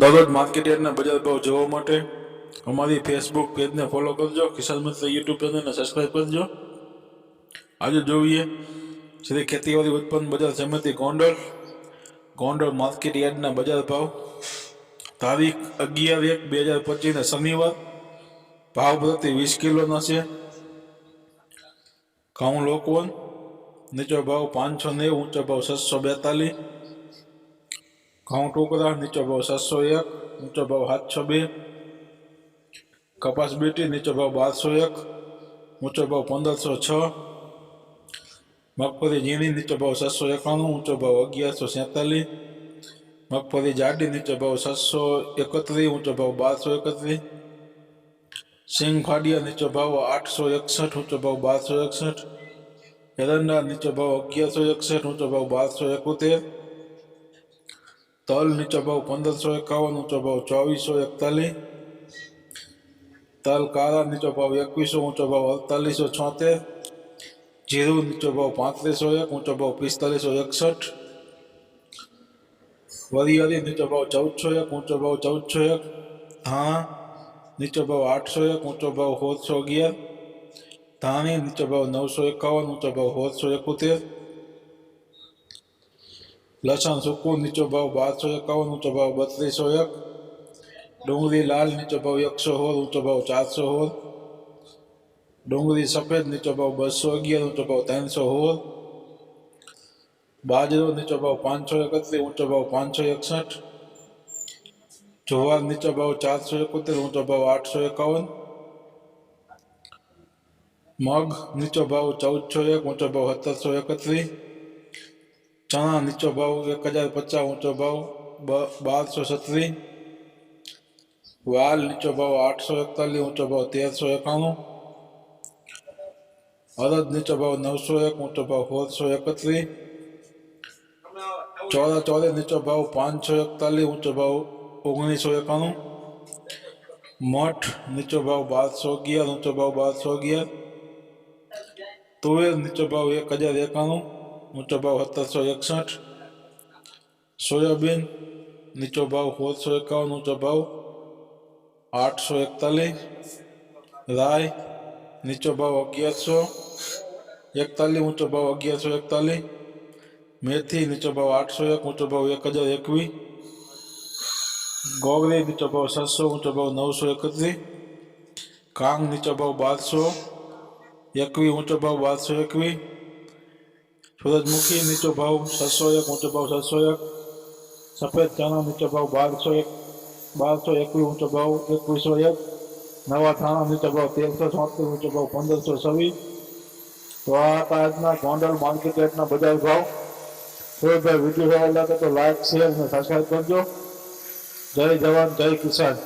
બગડ માર્કેટિયર ને બજાર ભાવ જોવા માટે અમારી ફેસબુક પેજ ને ફોલો કરજો કિસાન મિત્ર YouTube ચેનલ ને સબ્સ્ક્રાઇબ કરજો આજે જોઈએ શ્રી ખેતીવાડી ઉત્પાદન બજાર સમિતિ ગોંડલ ગોંડલ માર્કેટિયર ના બજાર ભાવ તારીખ 11/1/2025 ને શનિવાર ભાવ પ્રતિ 20 કિલો ના છે કૌં લોકવા નજો ભાવ 590 ઊંચા ભાવ 642 ઘઉં ટુકડા નીચો ભાવ સાતસો એક નીચો ભાવ સાતસો બે કપાસ બીટી નીચો ભાવ બારસો એક ઊંચો ભાવ પંદરસો છ મગફળી ઝીણી નીચો ભાવ સાતસો એકાણું ઊંચો ભાવ અગિયારસો સેતાલીસ મગફળી જાડી નીચો ભાવ સાતસો એકત્રીસ ઊંચો ભાવ બારસો એકત્રીસ સિંગ ફાડિયા નીચો ભાવ આઠસો એકસઠ ઊંચો ભાવ બારસો એકસઠ એરંડા નીચો ભાવ અગિયારસો એકસઠ ઊંચો ભાવ બારસો એકોતેર તલ નીચો ભાવ પંદરસો એકાવન ઊંચો ભાવ ચોવીસો એકતાલીસ તલ કાળા નીચો ભાવ એકવીસો ઊંચો ભાવ અડતાલીસો છોતેર જીરું નીચો ભાવ પાંત્રીસો એક ઊંચો ભાવ પિસ્તાલીસો એકસઠ વરિયાળી નીચો ભાવ ચૌદસો એક ઊંચો ભાવ ચૌદસો એક ધાણા નીચો ભાવ આઠસો એક ઊંચો ભાવ સોળસો અગિયાર ધાણી નીચો ભાવ નવસો એકાવન ઊંચો ભાવ સોળસો એકોતેર लसन सुको नीचो भाव बार सौ इक्यावन ऊंचो भाव बत्तीस सौ एक डोंगरी लाल नीचो भाव एक सौ होल ऊंचो भाव चार सौ होल डोंगरी सफेद नीचो भाव बसो अगियार ऊंचो भाव तीन सौ होल बाजरो नीचो भाव पांच सौ इकतीस ऊंचो भाव पांच सौ इकसठ जुआर नीचो भाव चार सौ इकोतेर ऊंचो भाव आठ सौ इक्यावन मग नीचो भाव चौदह सौ एक ऊंचो भाव सत्तर सौ इकतीस चणा नीचो भाव एक हज़ार पचास ऊंचो भाव बार सौ सत्री वाल नीचो भाव आठ सौ एकतालीस ऊंचो भाव तेर सौ एकाणु अरद नीचो भाव नौ सौ एक ऊंचो भाव फोर सौ एकत्री चौदह चौदह नीचो भाव पाँच सौ एकतालीस ऊंचो भाव ओगनीस सौ एकाणु मठ नीचो भाव बार सौ अगियार ऊंचो भाव बार सौ अगियार तुवेर नीचो भाव एक हज़ार एकाणु ऊंचा भाव सत्तर सौ इकसठ सोयाबीन नीचो भाव सोलह सौ इक्यावन ऊंचा भाव आठ सौ इकतालीस राय नीचो भाव अग्यार सौ इकतालीस ऊंचा भाव अग्यार सौ इकतालीस मेथी नीचो भाव आठ सौ एक ऊंचा भाव एक हजार एकवी गोगरे नीचो भाव सात सौ ऊंचा भाव नौ सौ इकतीस कांग नीचो भाव बारह सौ एकवी ऊंचा भाव बारह सौ एकवी સૂરજમુખી નીચો ભાવ સાતસો એક ઊંચો ભાવ સાતસો એક સફેદ ચણા નીચો ભાવ બારસો એક બારસો એકવીસ ઊંચો ભાવ એકવીસો એક નવા થાણા નીચો ભાવ તેરસો ચોત્રીસ ઊંચો ભાવ પંદરસો છવ્વીસ તો આ આજના ગોંડલ માર્કેટ રેટના બજાર ભાવ સૂરજભાઈ વિડીયો સારા લાગે તો લાઈક શેર અને સબસ્ક્રાઈબ કરજો જય જવાન જય કિસાન